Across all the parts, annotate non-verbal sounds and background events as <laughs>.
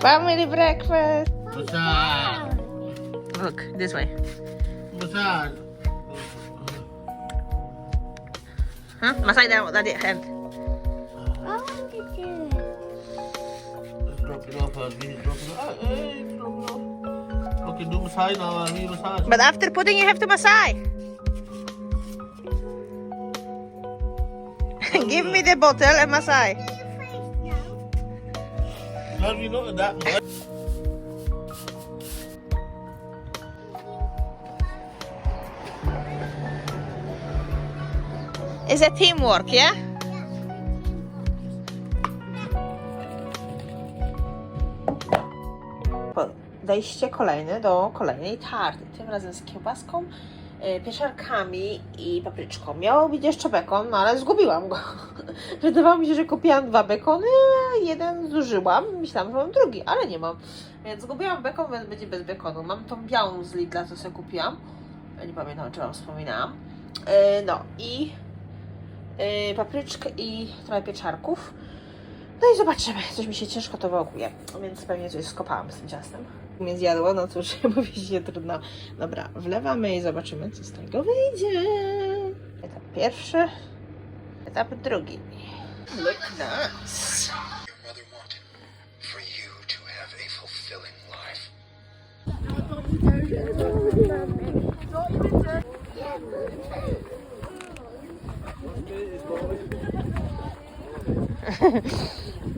Beans. Family breakfast. Massage. Look, this way. Massage. Huh? Masay down, daddy hand. I want to do it. Let's drop it off. Uh, drop it off. Hey, drop it off. Okay, do massage now. uh, me massage. But after putting, you have to massage. <laughs> Give me the bottle and massage. How do you know that much? It's a teamwork, yeah? Podejście kolejne do kolejnej tarty. Tym razem z kiełbaską, pieczarkami i papryczką. Miało być jeszcze bekon, no ale zgubiłam go. <laughs> Wydawało mi się, że kupiłam dwa bekony, a jeden zużyłam. Myślałam, że mam drugi, ale nie mam. Więc zgubiłam bekon, więc będzie bez bekonu. Mam tą białą z Lidla, co sobie kupiłam. Nie pamiętam, czy Wam wspominałam. E, No i yy, papryczkę i trochę pieczarków. No i zobaczymy. Coś mi się ciężko to wałkuje, więc pewnie coś skopałam z tym ciastem. Mnie zjadło, no cóż, <laughs> mówi się trudno. Dobra, wlewamy i zobaczymy, co z tego wyjdzie. Etap pierwszy, etap drugi. Look nice.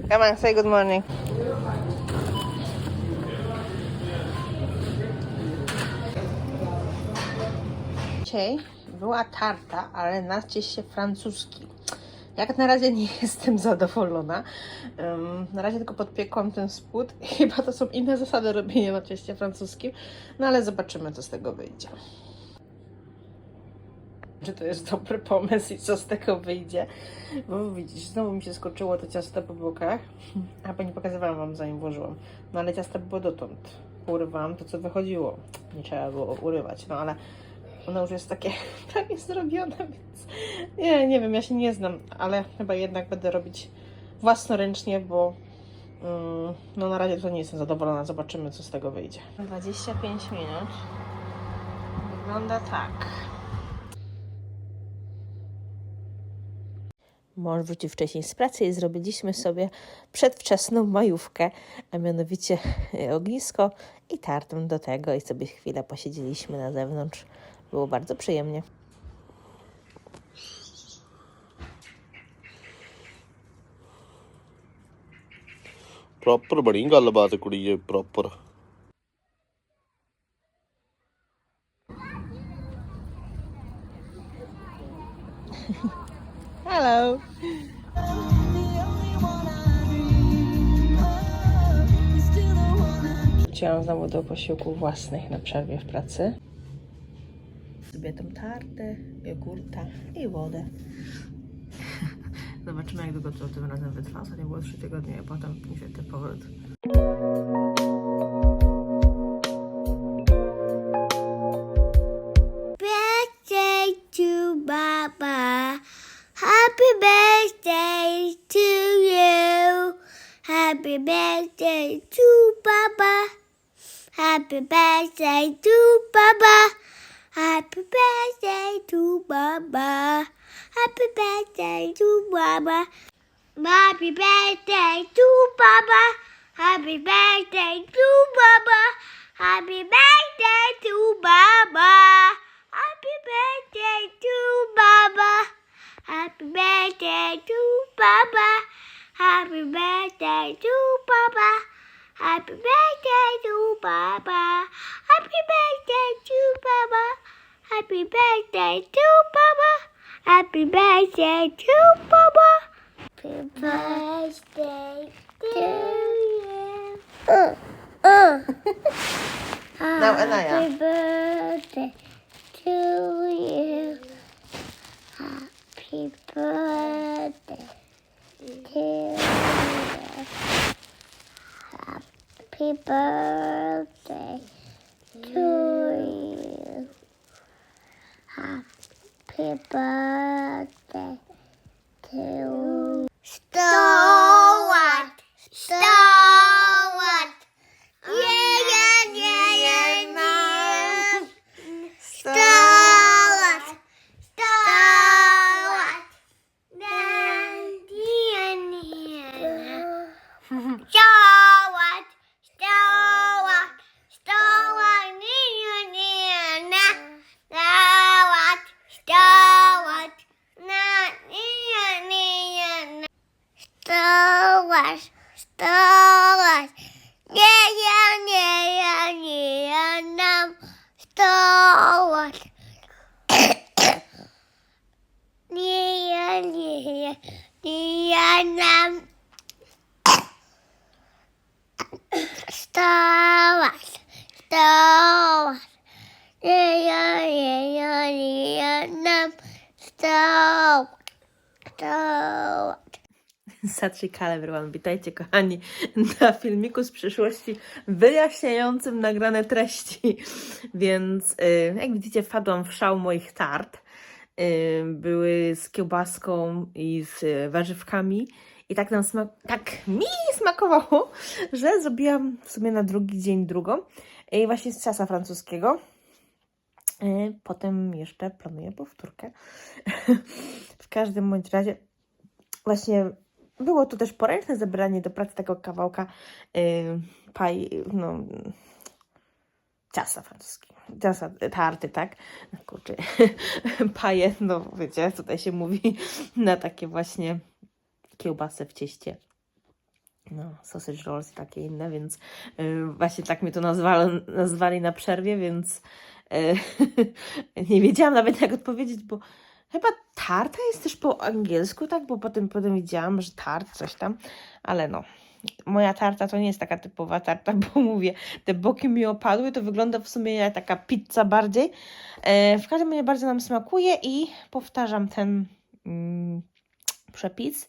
Come on, say good morning. Dzisiaj była tarta, ale na cieście francuskim. Jak na razie nie <laughs> jestem zadowolona. Ym, na razie tylko podpiekłam ten spód. <laughs> Chyba to są inne zasady robienia na cieście francuskim. No ale zobaczymy, co z tego wyjdzie. Czy to jest dobry pomysł i co z tego wyjdzie? Bo widzisz, znowu mi się skoczyło to ciasto po bokach. A nie pokazywałam wam zanim włożyłam. No ale ciasto było dotąd. Urywałam to, co wychodziło. Nie trzeba było urywać, no ale ono już jest takie <laughs> prawie zrobione, więc nie, nie wiem, ja się nie znam, ale chyba jednak będę robić własnoręcznie, bo mm, no na razie to nie jestem zadowolona. Zobaczymy, co z tego wyjdzie. 25 minut. Wygląda tak. Mąż wrócił wcześniej z pracy i zrobiliśmy sobie przedwczesną majówkę, a mianowicie <laughs> ognisko i tartę do tego i sobie chwilę posiedzieliśmy na zewnątrz. Było bardzo przyjemnie. Proper ਬਣੀ ਗੱਲਬਾਤ ਕੁੜੀਏ proper Hello! Wróciłam znowu do posiłków własnych na przerwie w pracy. Sobie tą tartę, jogurta i wodę. <laughs> Zobaczymy, jak długo to tym razem wytrwa. Ostatnio było 3 tygodnie, a potem niestety powrót. Mama. Happy birthday to Mama. Happy birthday to Mama. Happy birthday to Mama. Happy birthday to Mama. Happy birthday to Mama. Happy birthday to Mama. Happy birthday to Papa. Happy birthday to Papa. Happy birthday to Baba. Happy birthday to Baba. Happy birthday to you. Uh, uh. <laughs> Now, Anaya. Happy birthday to you. Happy birthday to you. Happy birthday to you. Happy birthday to sto lat, sto lat. Nie, ja, nie, ja, nie, ja nam sto sto lat. Satrzyk everyone, witajcie kochani na filmiku z przyszłości wyjaśniającym nagrane treści. Więc y, jak widzicie wpadłam w szał moich tart. Y, Były z kiełbaską i z warzywkami. I tak, nam smak- tak mi smakowało, że zrobiłam w sumie na drugi dzień drugą. I właśnie z ciasta francuskiego. Y, Potem jeszcze planuję powtórkę. <laughs> w każdym bądź razie właśnie było tu też poręczne zebranie do pracy tego kawałka yy, paj, no, ciasta francuskiego, ciasta, tarty, tak? No kurczę, <laughs> paje, no wiecie, tutaj się mówi na takie właśnie kiełbasy w cieście. No, sausage rolls i takie inne, więc yy, właśnie tak mnie to nazwali, nazwali na przerwie, więc yy, <laughs> nie wiedziałam nawet jak odpowiedzieć, bo Chyba tarta jest też po angielsku, tak? Bo potem, potem widziałam, że tart, coś tam, ale no. Moja tarta to nie jest taka typowa tarta, <laughs> bo mówię, te boki mi opadły, to wygląda w sumie jak taka pizza bardziej. E, w każdym razie bardzo nam smakuje i powtarzam ten mm, przepis.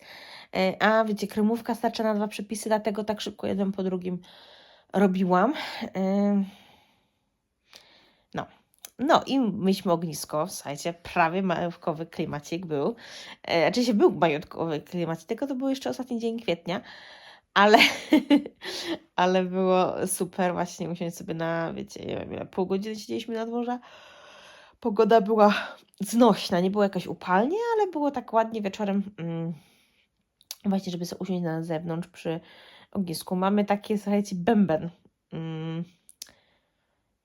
E, a wiecie, kremówka starcza na dwa przepisy, dlatego tak szybko jeden po drugim robiłam. E, no. No i myśmy ognisko, słuchajcie, prawie majówkowy klimacik był. E, się był majówkowy klimacik, tylko to był jeszcze ostatni dzień kwietnia, ale, <laughs> ale było super właśnie usiąść sobie na, wiecie, nie wiem, pół godziny siedzieliśmy na dworze. Pogoda była znośna, nie było jakaś upalnie, ale było tak ładnie wieczorem mm, właśnie, żeby sobie usiąść na zewnątrz przy ognisku. Mamy takie, słuchajcie, bęben. Mm,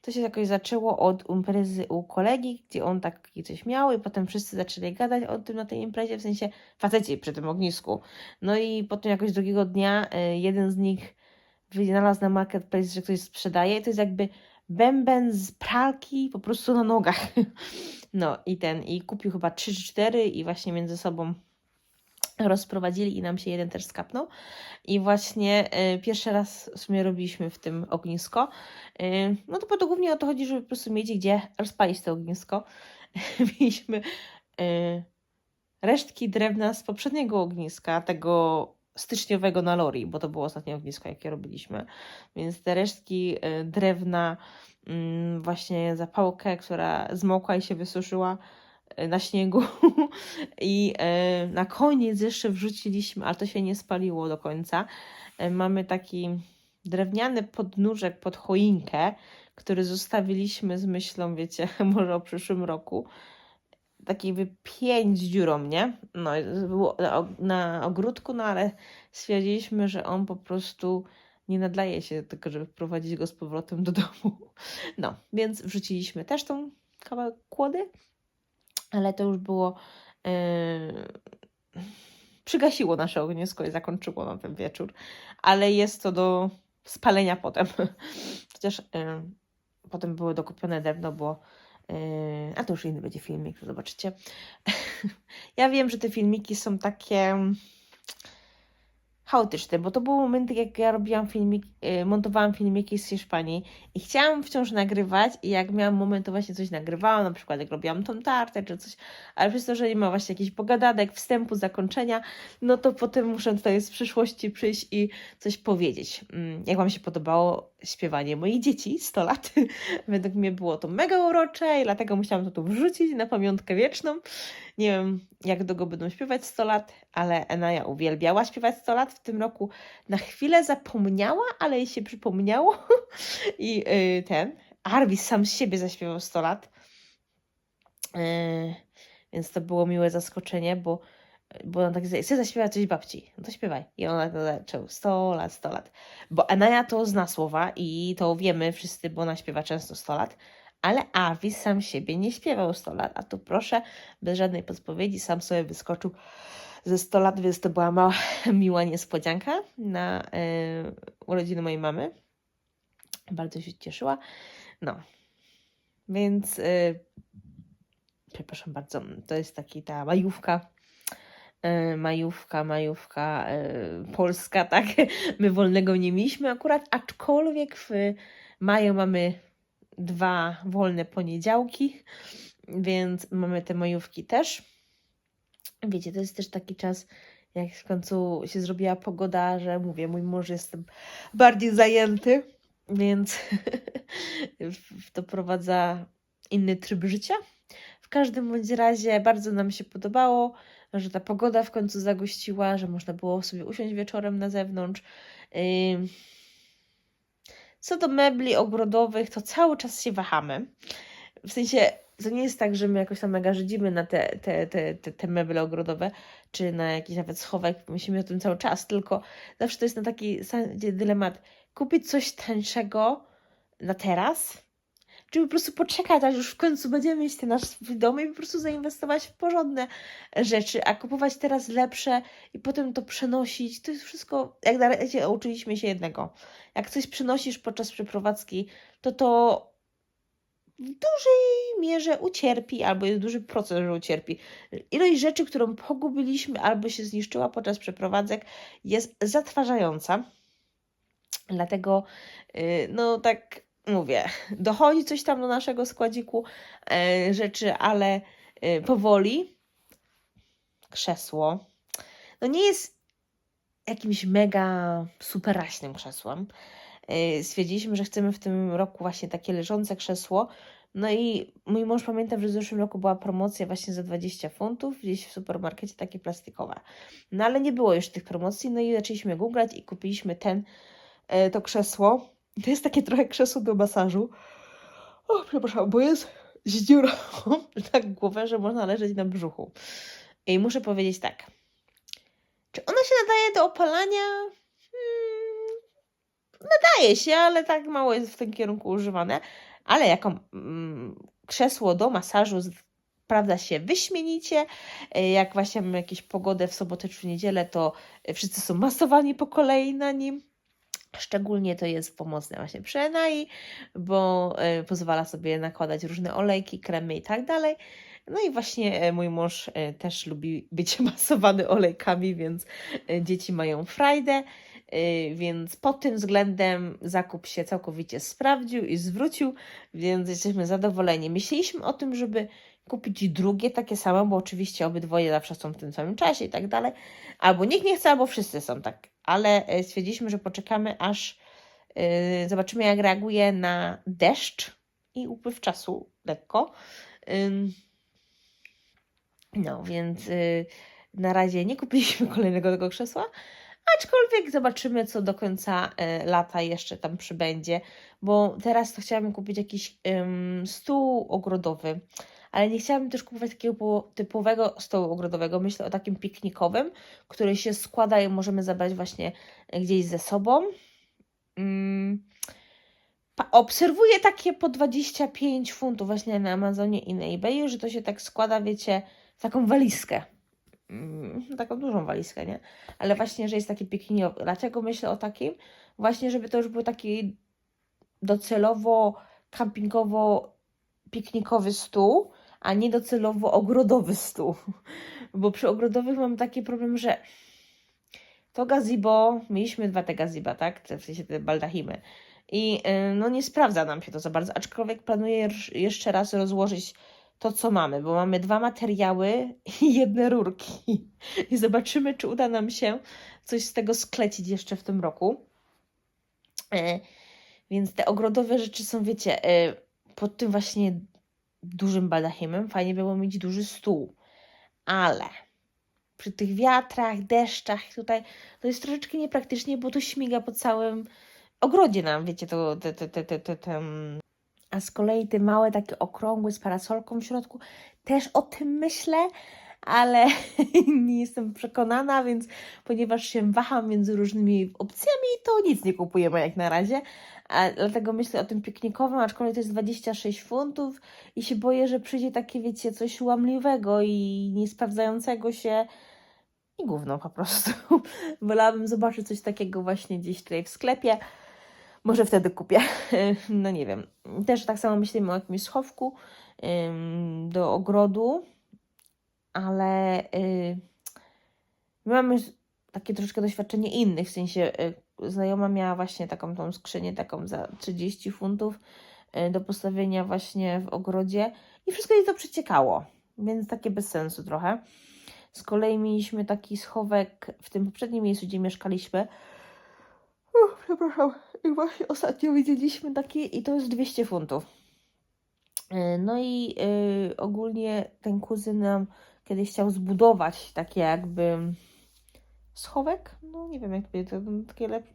to się jakoś zaczęło od imprezy u kolegi, gdzie on taki coś miał i potem wszyscy zaczęli gadać o tym na tej imprezie, w sensie faceci przy tym ognisku. No i potem jakoś drugiego dnia y, jeden z nich wynalazł na marketplace, że ktoś sprzedaje. To jest jakby bęben z pralki po prostu na nogach. <laughs> No i ten, i kupił chyba 3 czy 4 i właśnie między sobą rozprowadzili i nam się jeden też skapnął. I właśnie y, pierwszy raz w sumie robiliśmy w tym ognisko. Y, no to, bo to głównie o to chodzi, żeby po prostu mieć gdzie rozpalić to ognisko. <laughs> Mieliśmy y, resztki drewna z poprzedniego ogniska, tego styczniowego na Lori, bo to było ostatnie ognisko, jakie robiliśmy. Więc te resztki drewna, mm, właśnie zapałkę, która zmokła i się wysuszyła, na śniegu <laughs> i e, na koniec jeszcze wrzuciliśmy, ale to się nie spaliło do końca. E, mamy taki drewniany podnóżek pod choinkę, który zostawiliśmy z myślą, wiecie, <laughs> może o przyszłym roku. Taki pięć dziurą, nie? No, było na, og- na ogródku, no ale stwierdziliśmy, że on po prostu nie nadaje się tego, żeby wprowadzić go z powrotem do domu. <laughs> No, więc wrzuciliśmy też tą kawałek kłody, ale to już było. Yy, przygasiło nasze ognisko i zakończyło na ten wieczór, ale jest to do spalenia potem. <laughs> Chociaż yy, potem było dokupione drewno, bo. Yy, a to już inny będzie filmik, zobaczycie. <laughs> ja wiem, że te filmiki są takie chaotyczne, bo to były momenty, jak ja robiłam filmik, y, montowałam filmiki z Hiszpanii i chciałam wciąż nagrywać i jak miałam moment, to właśnie coś nagrywałam, na przykład jak robiłam tą tartę czy coś, ale przez to, że nie ma właśnie jakichś pogadadek, wstępu, zakończenia, no to potem muszę tutaj z przyszłości przyjść i coś powiedzieć. Mm, Jak Wam się podobało śpiewanie moich dzieci, 100 lat, <laughs> według mnie było to mega urocze i dlatego musiałam to tu wrzucić na pamiątkę wieczną. Nie wiem, jak długo będą śpiewać 100 lat, ale Enaja uwielbiała śpiewać 100 lat. W tym roku na chwilę zapomniała, ale jej się przypomniało. <laughs> I yy, ten, Arvis sam siebie zaśpiewał 100 lat. Yy, więc to było miłe zaskoczenie, bo, bo on tak chcę zaśpiewać coś babci, no to śpiewaj. I ona to zaczął 100 lat, 100 lat. Bo Enaja to zna słowa i to wiemy wszyscy, bo ona śpiewa często 100 lat. Ale Arvis sam siebie nie śpiewał 100 lat, a tu proszę, bez żadnej podpowiedzi, sam sobie wyskoczył ze 100 lat, więc to była mała, <laughs> miła niespodzianka na e, urodziny mojej mamy. Bardzo się cieszyła. No, więc e, przepraszam bardzo, to jest taki ta majówka. e, Majówka, majówka polska, tak? <laughs> My wolnego nie mieliśmy akurat, aczkolwiek w maju mamy dwa wolne poniedziałki, więc mamy te majówki też. Wiecie, to jest też taki czas, jak w końcu się zrobiła pogoda, że mówię, mój mąż jest bardziej zajęty, więc <laughs> doprowadza inny tryb życia. W każdym bądź razie bardzo nam się podobało, że ta pogoda w końcu zagościła, że można było sobie usiąść wieczorem na zewnątrz. Ym, Co do mebli ogrodowych, to cały czas się wahamy. W sensie, to nie jest tak, że my jakoś tam mega żydzimy na te, te, te, te, te meble ogrodowe, czy na jakiś nawet schowek, myślimy o tym cały czas, tylko zawsze to jest na taki dylemat, kupić coś tańszego na teraz, czy po prostu poczekać, aż już w końcu będziemy mieć ten nasz dom i po prostu zainwestować w porządne rzeczy, a kupować teraz lepsze i potem to przenosić, to jest wszystko, jak na razie uczyliśmy się jednego. Jak coś przenosisz podczas przeprowadzki, to to w dużej mierze ucierpi, albo jest duży proces, że ucierpi. Ilość rzeczy, którą pogubiliśmy albo się zniszczyła podczas przeprowadzek, jest zatrważająca. Dlatego, yy, no tak mówię, dochodzi coś tam do naszego składziku e, rzeczy, ale e, powoli. Krzesło. No nie jest jakimś mega superaśnym krzesłem. E, Stwierdziliśmy, że chcemy w tym roku właśnie takie leżące krzesło. No i mój mąż pamiętam, że w zeszłym roku była promocja właśnie za 20 funtów gdzieś w supermarkecie takie plastikowe. No ale nie było już tych promocji, no i zaczęliśmy googlać i kupiliśmy ten, to krzesło. To jest takie trochę krzesło do masażu. O, przepraszam, bo jest z dziurą <laughs> tak głowę, że można leżeć na brzuchu. I muszę powiedzieć tak. Czy ono się nadaje do opalania? Hmm, nadaje się, ale tak mało jest w tym kierunku używane. Ale jako mm, krzesło do masażu sprawdza się wyśmienicie. Jak właśnie mamy jakieś pogodę w sobotę czy niedzielę, to wszyscy są masowani po kolei na nim. Szczególnie to jest pomocne właśnie przy Enai, bo e, pozwala sobie nakładać różne olejki, kremy i tak dalej. No i właśnie e, mój mąż e, też lubi być <laughs> masowany olejkami, więc dzieci mają frajdę, więc pod tym względem zakup się całkowicie sprawdził i zwrócił, więc jesteśmy zadowoleni. Myśleliśmy o tym, żeby kupić drugie takie same, bo oczywiście obydwoje zawsze są w tym samym czasie i tak dalej. Albo nikt nie chce, albo wszyscy są tak. Ale e, stwierdziliśmy, że poczekamy, aż e, zobaczymy, jak reaguje na deszcz i upływ czasu lekko. No, więc y, na razie nie kupiliśmy <laughs> kolejnego tego krzesła, aczkolwiek zobaczymy, co do końca y, lata jeszcze tam przybędzie, bo teraz to chciałabym kupić jakiś stół ogrodowy, ale nie chciałabym też kupować takiego po- typowego stołu ogrodowego. Myślę o takim piknikowym, który się składa i możemy zabrać właśnie gdzieś ze sobą. Mm. Obserwuję takie po 25 funtów właśnie na Amazonie i na eBayu, że to się tak składa, wiecie, w taką walizkę. Mm, taką dużą walizkę, nie? Ale właśnie, że jest taki piknikowy. Dlaczego myślę o takim? Właśnie, żeby to już był taki docelowo kampingowo piknikowy stół, a nie docelowo ogrodowy stół. Bo przy ogrodowych mam taki problem, że to gazebo, mieliśmy dwa te gazeba, tak? W sensie te baldachimy. I y, no nie sprawdza nam się to za bardzo, aczkolwiek planuję jeszcze raz rozłożyć to, co mamy, bo mamy dwa materiały i jedne rurki. I zobaczymy, czy uda nam się coś z tego sklecić jeszcze w tym roku. E, Więc te ogrodowe rzeczy są, wiecie, e, pod tym właśnie dużym baldachimem fajnie było mieć duży stół. Ale przy tych wiatrach, deszczach tutaj to jest troszeczkę niepraktycznie, bo to śmiga po całym ogrodzie nam, wiecie, to te, te, te, te, te, te, mm. A z kolei te małe, takie okrągłe z parasolką w środku, też o tym myślę, ale <laughs> nie jestem przekonana, więc ponieważ się waham między różnymi opcjami, to nic nie kupujemy jak na razie. A dlatego myślę o tym piknikowym, aczkolwiek to jest 26 funtów i się boję, że przyjdzie takie, wiecie, coś łamliwego i niesprawdzającego się. i gówno po prostu. <laughs> Wolałabym zobaczyć coś takiego właśnie gdzieś tutaj w sklepie. Może wtedy kupię. <laughs> No nie wiem. Też tak samo myślimy o jakimś schowku do ogrodu, ale y, my mamy takie troszkę doświadczenie innych, w sensie y, znajoma miała właśnie taką tą skrzynię taką za 30 funtów y, do postawienia właśnie w ogrodzie i wszystko jej to przeciekało, więc takie bez sensu trochę. Z kolei mieliśmy taki schowek w tym poprzednim miejscu, gdzie mieszkaliśmy. Uff, przepraszam. I właśnie ostatnio widzieliśmy taki i to jest 200 funtów. Y, No i y, ogólnie ten kuzyn nam kiedyś chciał zbudować takie jakby schowek. No nie wiem jak to to takie lepsze.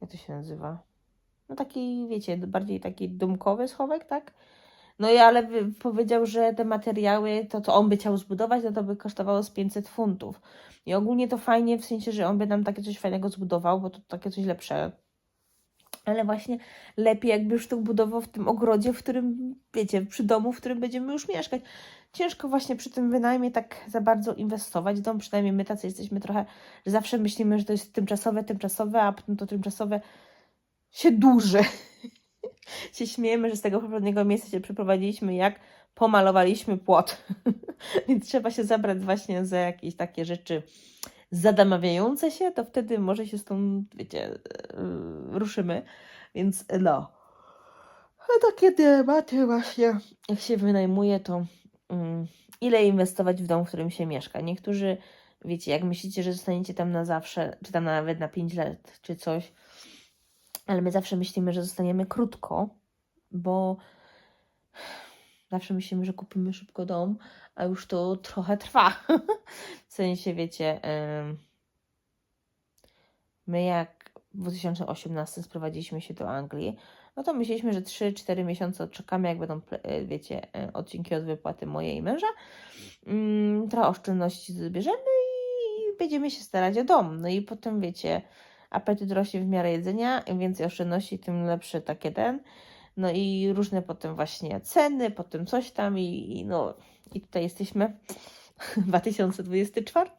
Jak to się nazywa? No taki, wiecie, bardziej taki domkowy schowek, tak? No i ale powiedział, że te materiały, to co on by chciał zbudować, no to by kosztowało z 500 funtów. I ogólnie to fajnie, w sensie, że on by nam takie coś fajnego zbudował, bo to takie coś lepsze. Ale właśnie lepiej jakby już to budował w tym ogrodzie, w którym, wiecie, przy domu, w którym będziemy już mieszkać. Ciężko właśnie przy tym wynajmie tak za bardzo inwestować. Dom, przynajmniej my tacy jesteśmy trochę, że zawsze myślimy, że to jest tymczasowe, tymczasowe, a potem to tymczasowe się dłuży. <laughs> się śmiejemy, że z tego poprzedniego miejsca się przeprowadziliśmy, jak pomalowaliśmy płot. <laughs> Więc trzeba się zabrać właśnie za jakieś takie rzeczy zadamawiające się, to wtedy może się stąd, wiecie, yy, ruszymy. Więc no. A takie tematy właśnie, jak się wynajmuje, to mm, ile inwestować w dom, w którym się mieszka. Niektórzy, wiecie, jak myślicie, że zostaniecie tam na zawsze, czy tam nawet na 5 lat, czy coś, ale my zawsze myślimy, że zostaniemy krótko, bo zawsze myślimy, że kupimy szybko dom, a już to trochę trwa. <laughs> w sensie, wiecie, my jak w 2018 sprowadziliśmy się do Anglii, no to myśleliśmy, że 3-4 miesiące odczekamy, jak będą, e, wiecie, e, odcinki od wypłaty mojej i męża. Mm, trochę oszczędności zbierzemy i będziemy się starać o dom. No i potem, wiecie, apetyt rośnie w miarę jedzenia, im więcej oszczędności, tym lepszy takie ten. No i różne potem właśnie ceny, potem coś tam i, i no i tutaj jesteśmy <laughs> 2024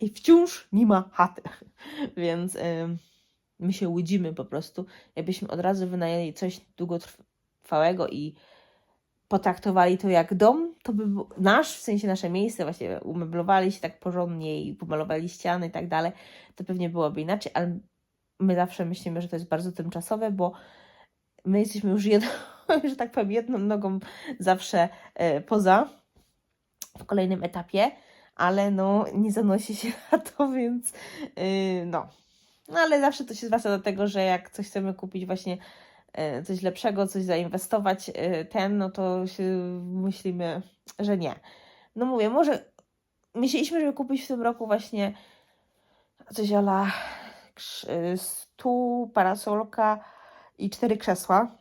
i wciąż nie ma chaty. <laughs> Więc ym, my się łudzimy po prostu. Jakbyśmy od razu wynajęli coś długotrwałego i potraktowali to jak dom, to by był nasz, w sensie nasze miejsce, właśnie umeblowali się tak porządnie i pomalowali ściany i tak dalej, to pewnie byłoby inaczej, ale my zawsze myślimy, że to jest bardzo tymczasowe, bo my jesteśmy już jedną, <laughs> że tak powiem, jedną nogą zawsze e, poza w kolejnym etapie, ale no nie zanosi się <laughs> na to, więc yy, no. No ale zawsze to się zwraca do tego, że jak coś chcemy kupić właśnie e, coś lepszego, coś zainwestować e, ten, no to się myślimy, że nie. No mówię, może myśleliśmy, żeby kupić w tym roku właśnie coś ala y, stół, parasolka i cztery krzesła.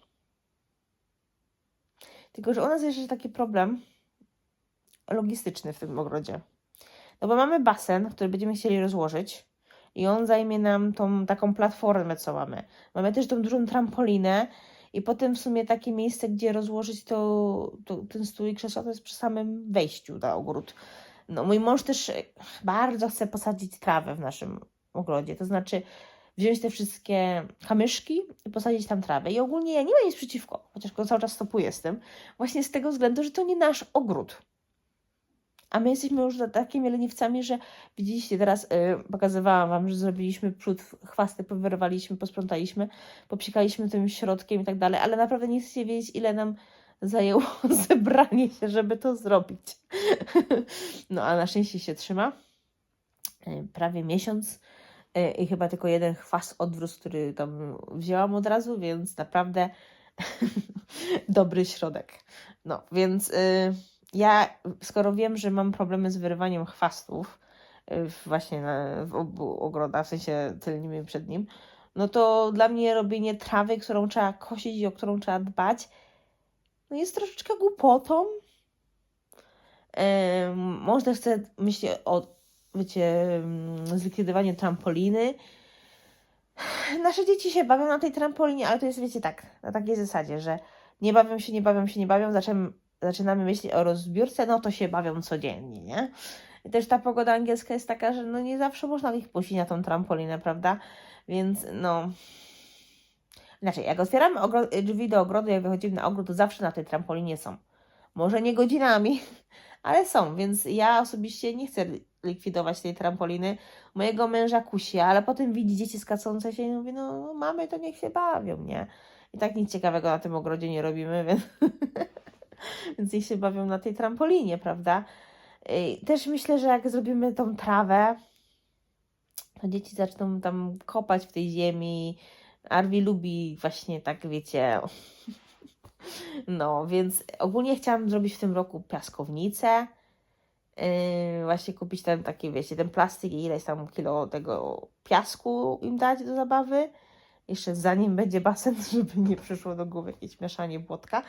Tylko, że u nas jest jeszcze taki problem logistyczny w tym ogrodzie. No bo mamy basen, który będziemy chcieli rozłożyć i on zajmie nam tą taką platformę, co mamy. Mamy też tą dużą trampolinę i potem w sumie takie miejsce, gdzie rozłożyć to, to ten stół i krzesła, to jest przy samym wejściu na ogród. No mój mąż też bardzo chce posadzić trawę w naszym ogrodzie, to znaczy wziąć te wszystkie kamyszki i posadzić tam trawę. I ogólnie ja nie mam nic przeciwko, chociaż go cały czas stopuję z tym, właśnie z tego względu, że to nie nasz ogród. A my jesteśmy już takimi leniwcami, że widzieliście teraz, y, pokazywałam Wam, że zrobiliśmy przód, chwasty powyrwaliśmy, posprzątaliśmy, popsikaliśmy tym środkiem i tak dalej, ale naprawdę nie chcecie wiedzieć, ile nam zajęło <laughs> zebranie się, żeby to zrobić. <laughs> no a na szczęście się trzyma. Y, prawie miesiąc i chyba tylko jeden chwast odwrót, który tam wzięłam od razu, więc naprawdę <laughs> dobry środek. No, więc y, ja, skoro wiem, że mam problemy z wyrywaniem chwastów, y, właśnie na, w obu ogrodach, w sensie tylnym i przednim, no to dla mnie robienie trawy, którą trzeba kosić i o którą trzeba dbać, no jest troszeczkę głupotą. Em, Można chce myśleć o, wiecie, mm, zlikwidowaniu trampoliny. Nasze dzieci się bawią na tej trampolinie, ale to jest, wiecie, tak, na takiej zasadzie, że nie bawią się, nie bawią się, nie bawią, zaczynamy, zaczynamy myśleć o rozbiórce, no to się bawią codziennie, nie? I też ta pogoda angielska jest taka, że no nie zawsze można ich puścić na tą trampolinę, prawda? Więc no... Inaczej, jak otwieramy drzwi do ogrodu, jak wychodzimy na ogród, to zawsze na tej trampolinie są. Może nie godzinami, <laughs> ale są, więc ja osobiście nie chcę likwidować tej trampoliny. Mojego męża kusi, ale potem widzi dzieci skacące się i mówi, no mamy, to niech się bawią, nie? I tak nic ciekawego na tym ogrodzie nie robimy, <laughs> więc, więc niech się bawią na tej trampolinie, prawda? I też myślę, że jak zrobimy tą trawę, to dzieci zaczną tam kopać w tej ziemi. Arwi lubi właśnie tak, wiecie. <laughs> No, więc ogólnie chciałam zrobić w tym roku piaskownicę. Yy, właśnie kupić ten taki, wiecie, ten plastik i ileś tam kilo tego piasku im dać do zabawy. Jeszcze zanim będzie basen, <laughs> żeby nie przyszło do głowy jakieś mieszanie błotka.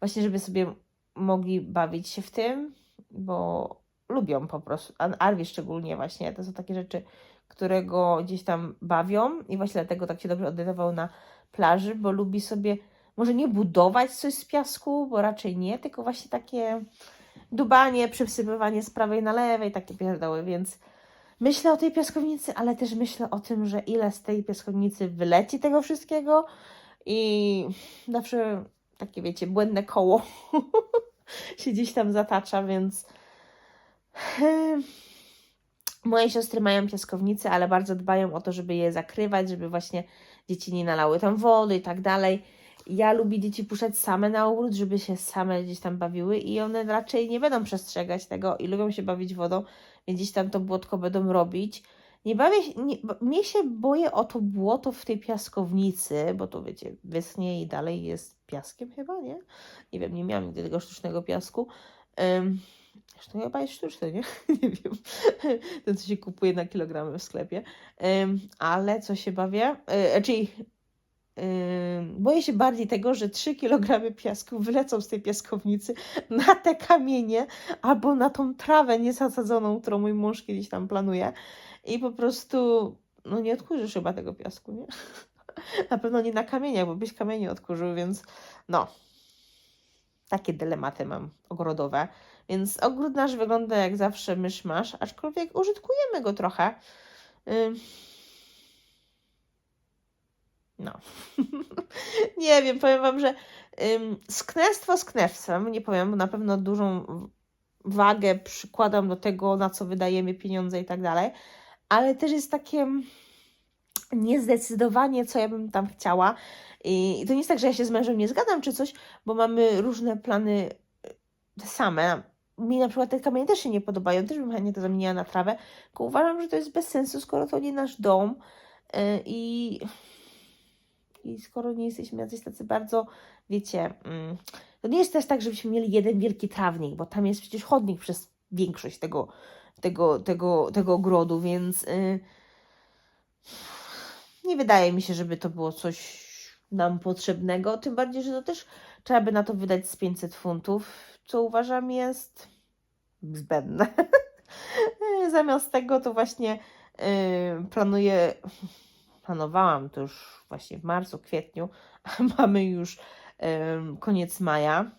Właśnie, żeby sobie mogli bawić się w tym, bo lubią po prostu, Arwi szczególnie właśnie, to są takie rzeczy, które go gdzieś tam bawią i właśnie dlatego tak się dobrze odnajdował na plaży, bo lubi sobie może nie budować coś z piasku, bo raczej nie, tylko właśnie takie dubanie, przysypywanie z prawej na lewej, takie pierdoły, więc myślę o tej piaskownicy, ale też myślę o tym, że ile z tej piaskownicy wyleci tego wszystkiego i zawsze takie, wiecie, błędne koło <laughs> się gdzieś tam zatacza, więc moje siostry mają piaskownice, ale bardzo dbają o to, żeby je zakrywać, żeby właśnie dzieci nie nalały tam wody i tak dalej. Ja lubię dzieci puszczać same na ogród, żeby się same gdzieś tam bawiły i one raczej nie będą przestrzegać tego i lubią się bawić wodą, więc gdzieś tam to błotko będą robić. Nie bawię się, mnie się boję o to błoto w tej piaskownicy, bo to wiecie, wyschnie i dalej jest piaskiem chyba, nie? Nie wiem, nie miałam nigdy tego sztucznego piasku. Um, zresztą chyba jest sztuczny, nie? <laughs> nie wiem. Ten, co się kupuje na kilogramy w sklepie. Em, ale co się bawię? E, czyli boję się bardziej tego, że 3 kg piasku wylecą z tej piaskownicy na te kamienie albo na tą trawę niezasadzoną, którą mój mąż kiedyś tam planuje i po prostu no nie odkurzysz chyba tego piasku, nie? <laughs> Na pewno nie na kamieniach, bo byś kamienie odkurzył, więc no. Takie dylematy mam ogrodowe. Więc ogród nasz wygląda jak zawsze mysz-masz, aczkolwiek użytkujemy go trochę. Ym, no. <laughs> nie wiem, powiem Wam, że ym, sknestwo sknestwem, nie powiem, bo na pewno dużą wagę przykładam do tego, na co wydajemy pieniądze i tak dalej, ale też jest takie niezdecydowanie, co ja bym tam chciała. I to nie jest tak, że ja się z mężem nie zgadzam czy coś, bo mamy różne plany y, te same. Mi na przykład te kamienie też się nie podobają, też bym chętnie to zamieniła na trawę, tylko uważam, że to jest bez sensu, skoro to nie nasz dom y, i i skoro nie jesteśmy jacyś tacy bardzo, wiecie, mm, to nie jest też tak, żebyśmy mieli jeden wielki trawnik, bo tam jest przecież chodnik przez większość tego, tego, tego, tego ogrodu, więc y, nie wydaje mi się, żeby to było coś nam potrzebnego, tym bardziej, że to też trzeba by na to wydać z 500 funtów, co uważam jest zbędne. <laughs> Zamiast tego to właśnie y, planuję planowałam to już właśnie w marcu, kwietniu, <laughs> a mamy już koniec maja,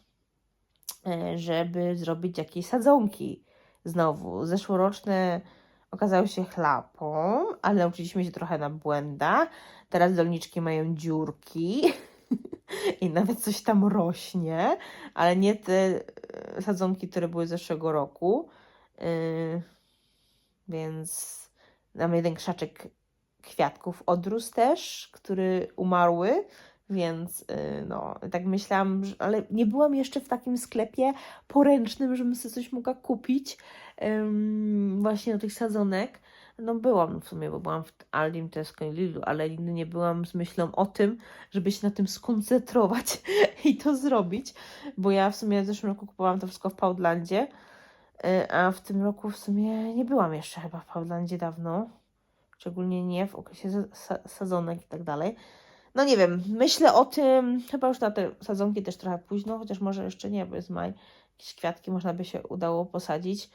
e, żeby zrobić jakieś sadzonki znowu. Zeszłoroczne okazały się chlapą, ale nauczyliśmy się trochę na błędach. Teraz doniczki mają dziurki <laughs> i nawet coś tam rośnie, ale nie te e, sadzonki, które były z zeszłego roku. E, Więc mam jeden krzaczek kwiatków odrósł też, który umarły, więc y, no, tak myślałam, że, ale nie byłam jeszcze w takim sklepie poręcznym, żebym sobie coś mogła kupić ym, właśnie do tych sadzonek. No byłam w sumie, bo byłam w Aldim, Tesco i Lidlu, ale nigdy nie byłam z myślą o tym, żeby się na tym skoncentrować <laughs> i to zrobić, bo ja w sumie w zeszłym roku kupowałam to wszystko w Poundlandzie, y, a w tym roku w sumie nie byłam jeszcze chyba w Poundlandzie dawno szczególnie nie w okresie sa- sa- sadzonek i tak dalej. No nie wiem, myślę o tym, chyba już na te sadzonki też trochę późno, chociaż może jeszcze nie, bo jest maj, jakieś kwiatki można by się udało posadzić.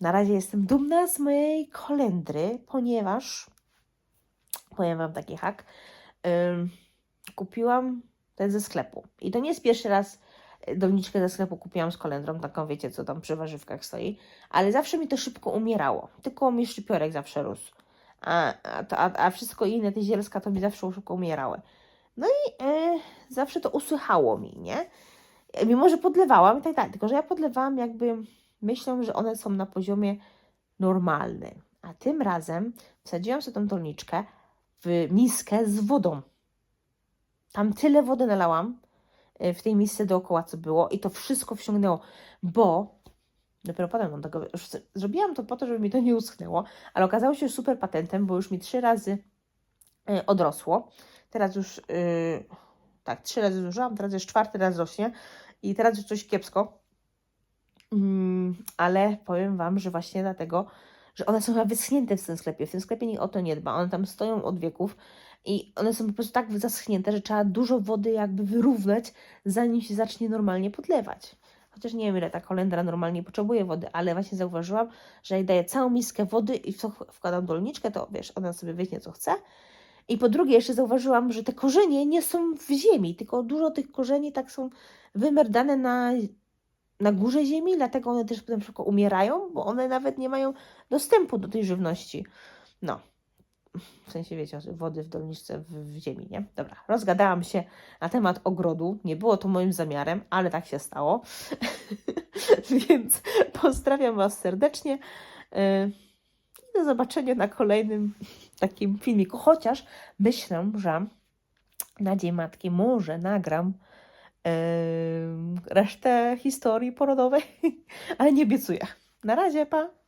Na razie jestem dumna z mojej kolendry, ponieważ, powiem Wam taki hak, kupiłam ten ze sklepu. I to nie jest pierwszy raz Doniczkę ze sklepu kupiłam z kolendrą, taką wiecie, co tam przy warzywkach stoi, ale zawsze mi to szybko umierało. Tylko mi szczypiorek zawsze rósł. A, a, a, wszystko inne, te zielska, to mi zawsze szybko umierały. No i e, zawsze to usychało mi, nie? E, Mimo, że podlewałam i tak dalej, tylko że ja podlewałam jakby myślą, że one są na poziomie normalnym. A tym razem wsadziłam sobie tą doniczkę w miskę z wodą. Tam tyle wody nalałam y, w tej misce dookoła, co było, i to wszystko wsiągnęło, bo dopiero potem tego. Zrobiłam to po to, żeby mi to nie uschnęło, ale okazało się super patentem, bo już mi trzy razy y, odrosło. Teraz już y, tak, trzy razy zużyłam, teraz już czwarty raz rośnie i teraz już coś kiepsko. Mm, ale powiem Wam, że właśnie dlatego, że one są chyba wyschnięte w tym sklepie. W tym sklepie nikt o to nie dba. One tam stoją od wieków i one są po prostu tak zaschnięte, że trzeba dużo wody jakby wyrównać, zanim się zacznie normalnie podlewać. Chociaż nie wiem, ile ta kolendra normalnie potrzebuje wody, ale właśnie zauważyłam, że daję całą miskę wody i wkładam dolniczkę, to wiesz, ona sobie weźmie co chce. I po drugie, jeszcze zauważyłam, że te korzenie nie są w ziemi, tylko dużo tych korzeni tak są wymerdane na, na górze ziemi, dlatego one też potem szybko umierają, bo one nawet nie mają dostępu do tej żywności. No. W sensie, wiecie, wody w dolniczce w, w ziemi, nie? Dobra, rozgadałam się na temat ogrodu. Nie było to moim zamiarem, ale tak się stało. <laughs> Więc pozdrawiam Was serdecznie. Yy, I do zobaczenia na kolejnym takim filmiku. Chociaż myślę, że na Dzień Matki może nagram yy, resztę historii porodowej, <laughs> ale nie obiecuję. Na razie, pa!